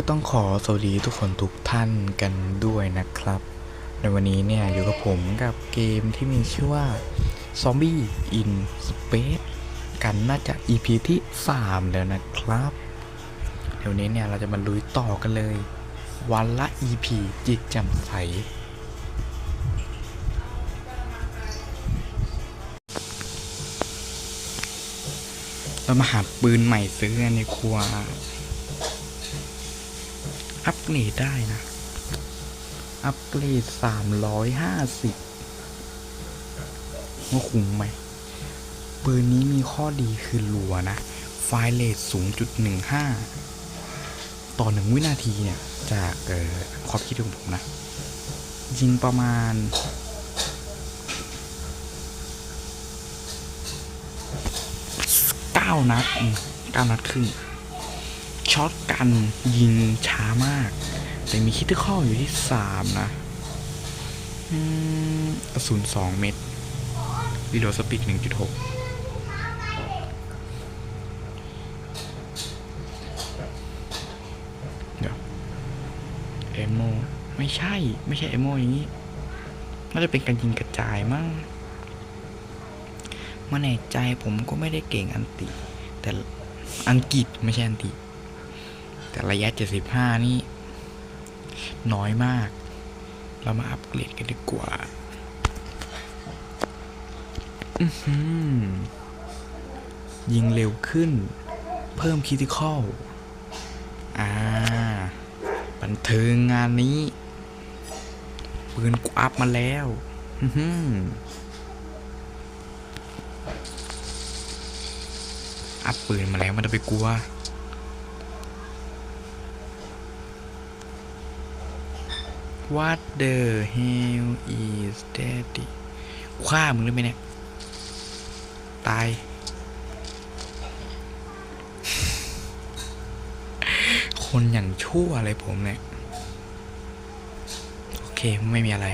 ก็ต้องขอสวัสดีทุกคนทุกท่านกันด้วยนะครับ ในวันนี้เนี่ยอยู่กับผมกับเกมที่มีชื่อว่า Zombie in Space กันน่าจะ EP ที่ 3 แล้วนะครับ เดี๋ยวนี้เนี่ยเราจะมาลุยต่อกันเลย วันละ EP จิตแจำใสเรามาหาปืนใหม่ซื้อในครัว อัปเกรดได้นะ อัปเกรดสามร้อยห้าสิบว่าคุ้มไหม ปืนนี้มีข้อดีคือรัวนะ ไฟล์เรทสูงจุดหนึ่งห้าต่อหนึ่งวินาทีเนี่ย จากเอ่อความคิดของผมนะ ยิงประมาณเก้านัดเก้านัดครึ่ง ช็อตกันยิงช้ามาก แต่มีคิดที่ข้ออยู่ที่สามนะอืมกระสุนสองเม็ดรีโหลดสปีดหนึ่งจุดหกเดี๋ยวเอโมไม่ใช่ ไม่ใช่เอโมอย่างนี้ น่าจะเป็นการยิงกระจายมั้งมาแน่ใจผมก็ไม่ได้เก่งอันติ แต่อังกฤษไม่ใช่อันติ แต่ระยะ 75 นี่น้อยมาก เรามาอัปเกรดกันดีกว่าอือยิงเร็วขึ้น เพิ่มคิติคอลอ่า บันเทิงงานนี้ปืนกูอัพมาแล้วอื้อหืออัพปืนมาแล้วมันจะไปกลัว What the hell is that คว้ามึงได้ไหมเนี่ย ตาย คนอย่างชั่วอะไรผมเนี่ย โอเค ไม่มีอะไร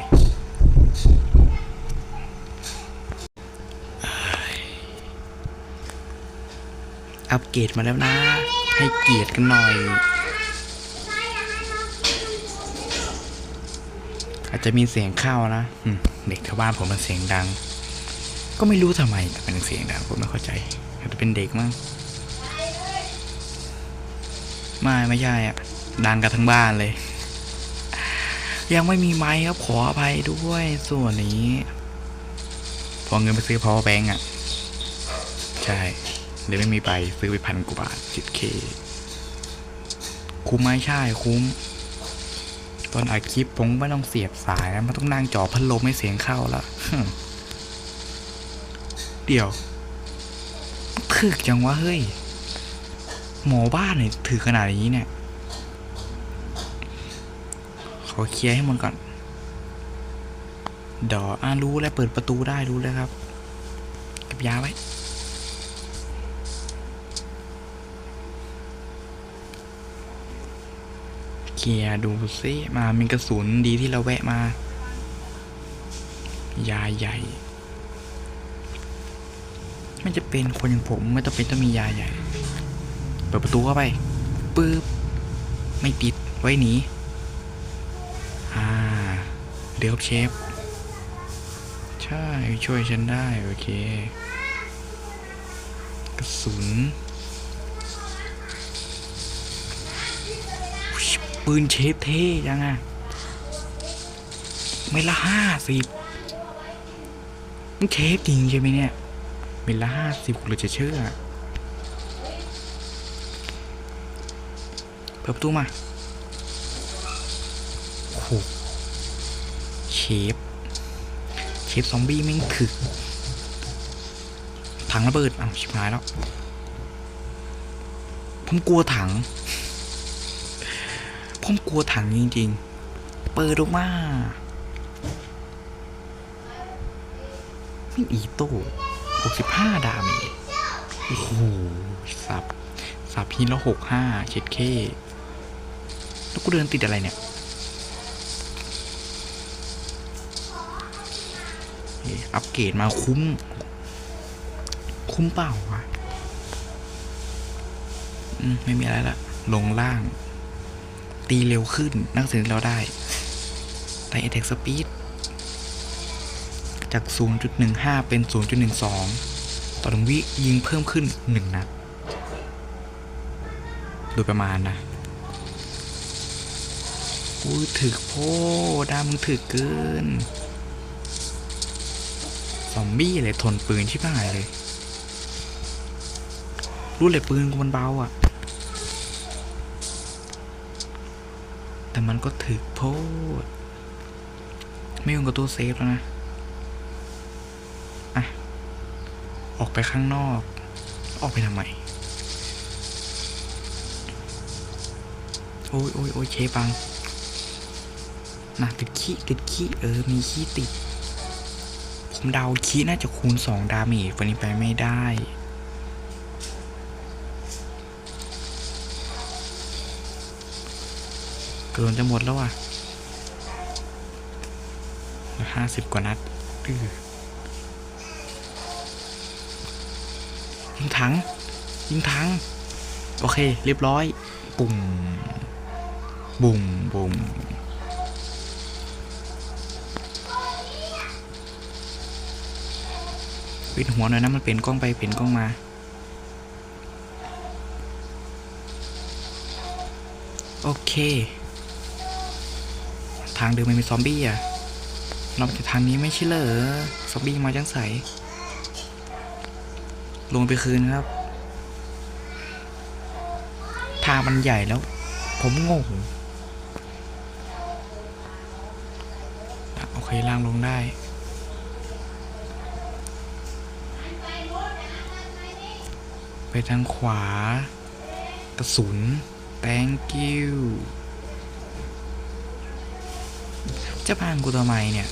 อัปเกรดมาแล้วนะ ให้เกียรติกันหน่อย อาจจะมีเสียงเข้านะเด็กแถวบ้านผมมันเสียงดัง ก็ไม่รู้ทำไมแต่เป็นเสียงดังผมไม่เข้าใจอาจจะเป็นเด็กมั้งไม่ไม่ใช่อะดังกันทั้งบ้านเลย ยังไม่มีไม้ครับขออภัยด้วยส่วนนี้พอเงินไปซื้อ power bank อะ ใช่เลยไม่มีไปซื้อไปพันกว่าบาท 10k คุ้มไหมใช่คุ้ม ตอนอัดคลิปผมไม่ต้องเสียบสายนะมันต้องนั่งจ่อพัดลมให้เสียงเข้าแล้วเดี๋ยวถึกจังวะเฮ้ย หมอบ้านเนี่ยถือขนาดนี้เนี่ย ขอเคลียร์ให้มันก่อนดออ่ารู้แล้วเปิดประตูได้รู้แล้วครับเกับยาไว้ เคลียร์ดูซิมามีกระสุนดีที่เราแวะมา ยาใหญ่ ไม่จะเป็นคนอย่างผมไม่ต้องเป็นต้องมียาใหญ่ เปิดประตูเข้าไปปึ๊บไม่ติดไว้หนีอ่าเดี๋ยวเชฟ ใช่ ช่วยฉันได้ โอเค กระสุน ปืนเชฟเท่ยังอะไม่ละห้าสิบมันเชฟจริงใช่ไหมเนี่ยเม็ดละห้าสิบคุณจะเชื่อเปิดประตูมาโอ้โหเชฟเชฟซอมบี้แม่งถึกถังระเบิดอ้าวชิบหายแล้ว ผมกลัวถัง ผมกลัวถังจริงๆ เปิดออกมาไม่อีโต้หกสิบห้าดาเมจโอ้โหสับ สับพีละหกห้าเช็ดเคแล้วกูเดินติดอะไรเนี่ยอัปเกรดมาคุ้ม คุ้มเปล่าวะ อืม ไม่มีอะไรละ ลงล่าง ตีเร็วขึ้น นักสืบเราได้แต่ attack speed จาก 0.15 เป็น 0.12 ต่อหนึ่งวิยิงเพิ่มขึ้น 1 นัด โดยประมาณนะอุ้ยถึกโพดามึงถึกเกิน ซอมบี้เลยทนปืนชิบหายเลย รู้เลยปืนกูมันเบาอะ แต่ มันก็ถึกโพด ไม่ยุ่งกับตัวเซฟแล้วนะ อะ ออกไปข้างนอก ออกไปทำไม โอ้ยโอ้ยโอ้ยเคปังนะติดขี้ติดขี้เออ มีขี้ติด ผมเดาขี้น่าจะคูณสองดาเมจวันนี้ไปไม่ได้ เกินจะหมดแล้วอะห้าสิบกว่านัดอื้อยิงถัง ยิงถัง โอเค เรียบร้อย ปุ่ม บุ่มบุ่มปิดหัวหน่อยนะมันเปลี่ยนกล้องไปเปลี่ยนกล้องมา โอเคทางเดิมมันมีซอมบี้อะ เราไปทางนี้ไม่ใช่เหรอ ซอมบี้มาจังใส ลงไปคืนครับ ทางมันใหญ่แล้ว ผมงง โอเคล่างลงได้ไปทางขวากระสุน thank you จะพังกูทำไมเนี่ย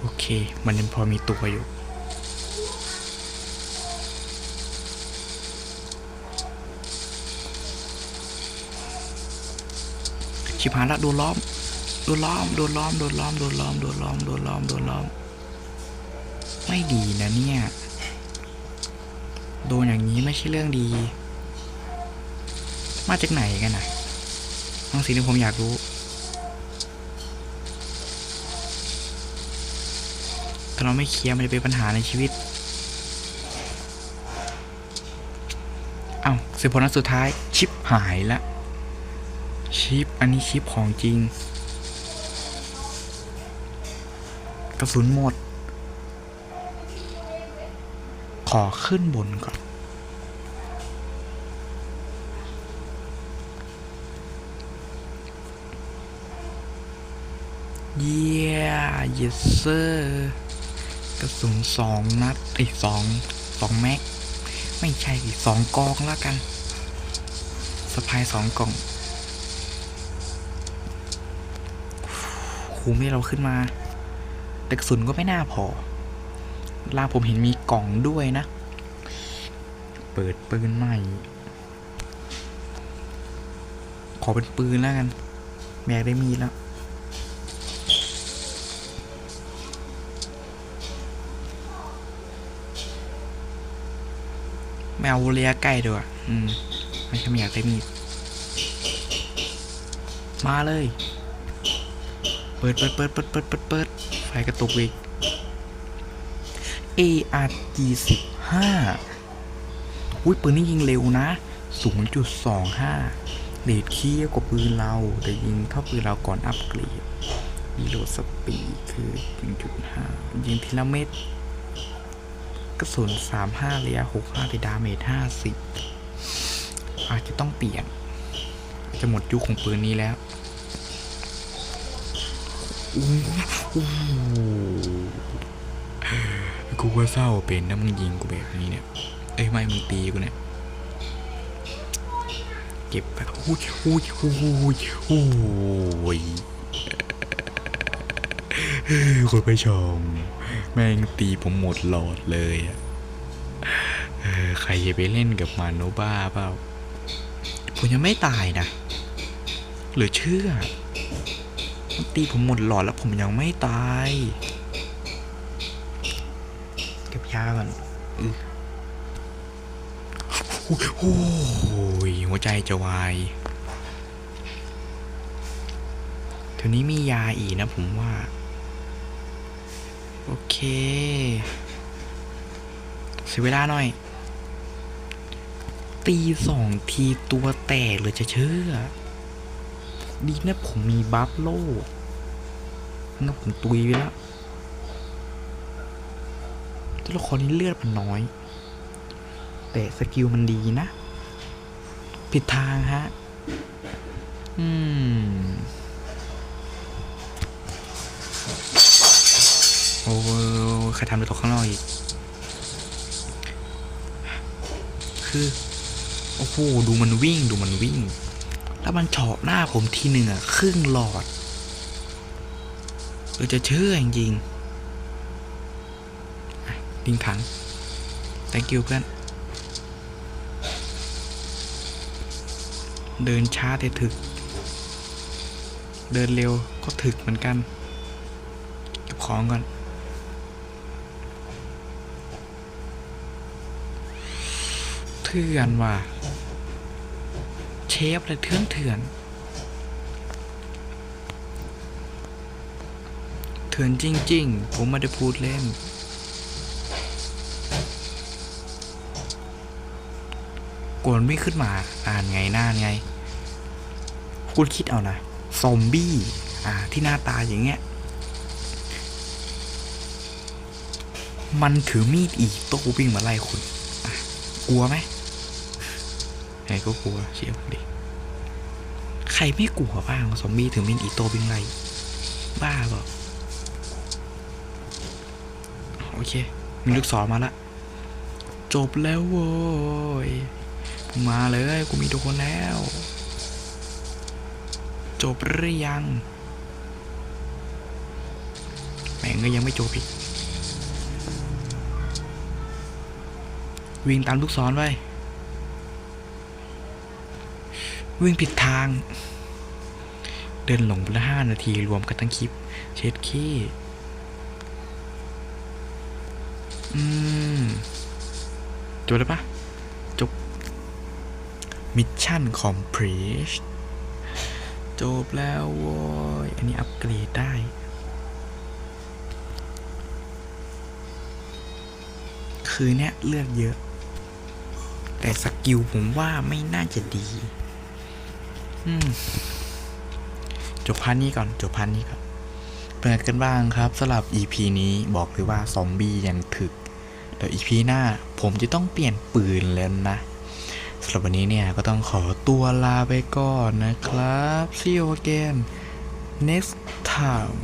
โอเค มันยังพอมีตัวอยู่ชิบหายละโดนล้อม โดนล้อม โดนล้อม โดนล้อม โดนล้อม โดนล้อม โดนล้อม โดนล้อม ไม่ดีนะเนี่ย โดนอย่างนี้ไม่ใช่เรื่องดี มาจากไหนกันนะบางสิ่งที่ผมอยากรู้ ถ้าเราไม่เคลียร์มันจะเป็นปัญหาในชีวิต เอ้าสิบผลนัดสุดท้าย ชิปหายละ ชิป อันนี้ชิปของจริง กระสุนหมด ขอขึ้นบนก่อน เยี่ย yes sir กระสุนสองนัดอ้ยสองสองแม็ก ไม่ใช่สิสองกองแล้วกันสะพายสองกล่องคุ้มที่เราขึ้นมา แต่กระสุนก็ไม่น่าพอล่าผมเห็นมีกล่องด้วยนะ เปิดปืนใหม่ ขอเป็นปืนแล้วกันแม่ได้มีแล้ว ไม่เอาระยะใกล้ด้วยอืมไม่ใช่ไม่อยากได้มีด มาเลย เปิดเปิดเปิดเปิดเปิดเปิดเปิดไฟกระตุกอีก ARG 15อุ้ยปืนนี้ยิงเร็วนะ 0.25เรทเคี้ยกว่าปืนเรา แต่ยิงเท่าปืนเราก่อนอัปเกรดรีโหลดสปีดคือ 1.5 ยิงทีละเม็ด กระสุน35ระยะ65แต่ดาเมจ50อาจจะต้องเปลี่ยน อาจจะหมดยุคของปืนนี้แล้วอู้หูกูว่าเศร้าเป็นนะมึงยิงกูแบบนี้เนี่ย เอ้ยไม่มึงตีกูเนี่ย เก็บไปอุ้ยอุ้ยอุ้ยอุ้ยคุณผู้ชม แม่งตีผมหมดหลอดเลยอะใครจะไปเล่นกับมันโนบ้าเปล่า ผมยังไม่ตายนะเหรือเชื่อ มันตีผมหมดหลอดแล้วผมยังไม่ตาย เก็บยาก่อนอือโอ้ยหัวใจจะวายทีนี้มียาอีกนะผมว่า โอเคเสียเวลาหน่อย ตีสองทีตัวแตกเลยจะเชื่อ ดีนะผมมีบัฟโล่งั้นผมตุยไปแล้วตัวละครนี้เลือดมันน้อย แต่สกิลมันดีนะ ผิดทางฮะ อืม อ้ใครทำไปตกข้างนอกอีก คือ โอ้โห ดูมันวิ่ง ดูมันวิ่ง แล้วมันเฉาะหน้าผมทีหนึ่งอะครึ่งหลอดเออจะเชื่อจริงๆอะดิงถัง thank you เพื่อน เดินช้าแต่ถึก เดินเร็วก็ถึกเหมือนกัน เก็บของก่อน เถื่อนว่ะ เชฟเลยเถื่อนเถื่อนเถื่อนจริง ๆ ผมไม่ได้พูดเล่น กวนไม่ขึ้นมาอ่านไงหน้าไง คุณคิดเอานะ ซอมบี้ อ่า ที่หน้าตาอย่างเงี้ย มันถือมีดอีกโต้วิ่งมาไล่คุณกลัวไหม ใครก็กลัวเชียร์ผมดิใครไม่กลัวบ้างซอมบี้ถือมีดอีโต้วิ่งไล่บ้าเปล่าโอเคมีลูกศรมาละ จบแล้วโว้ยมาเลยกูมีทุกคนแล้ว จบหรือยังแม่งก็ยังไม่จบอีกวิ่งตามลูกศรไว้ วิ่งผิดทาง เดินหลงไปละห้านาทีรวมกันทั้งคลิป เช็ดขี้อืมจบแล้วปะจบมิชชั่นคอมพลีชจบแล้วโว้ย อันนี้อัปเกรดได้คือเนี้ยเลือกเยอะ แต่สกิลผมว่าไม่น่าจะดี จบพันนี้ก่อน จบพันนี้ก่อนเป็นไงกันบ้างครับสำหรับ EP นี้บอกเลยว่าซอมบี้ยังถึกแต่ EP หน้าผมจะต้องเปลี่ยนปืนแล้วนะสำหรับวันนี้เนี่ยก็ต้องขอตัวลาไปก่อนนะครับ see you again next time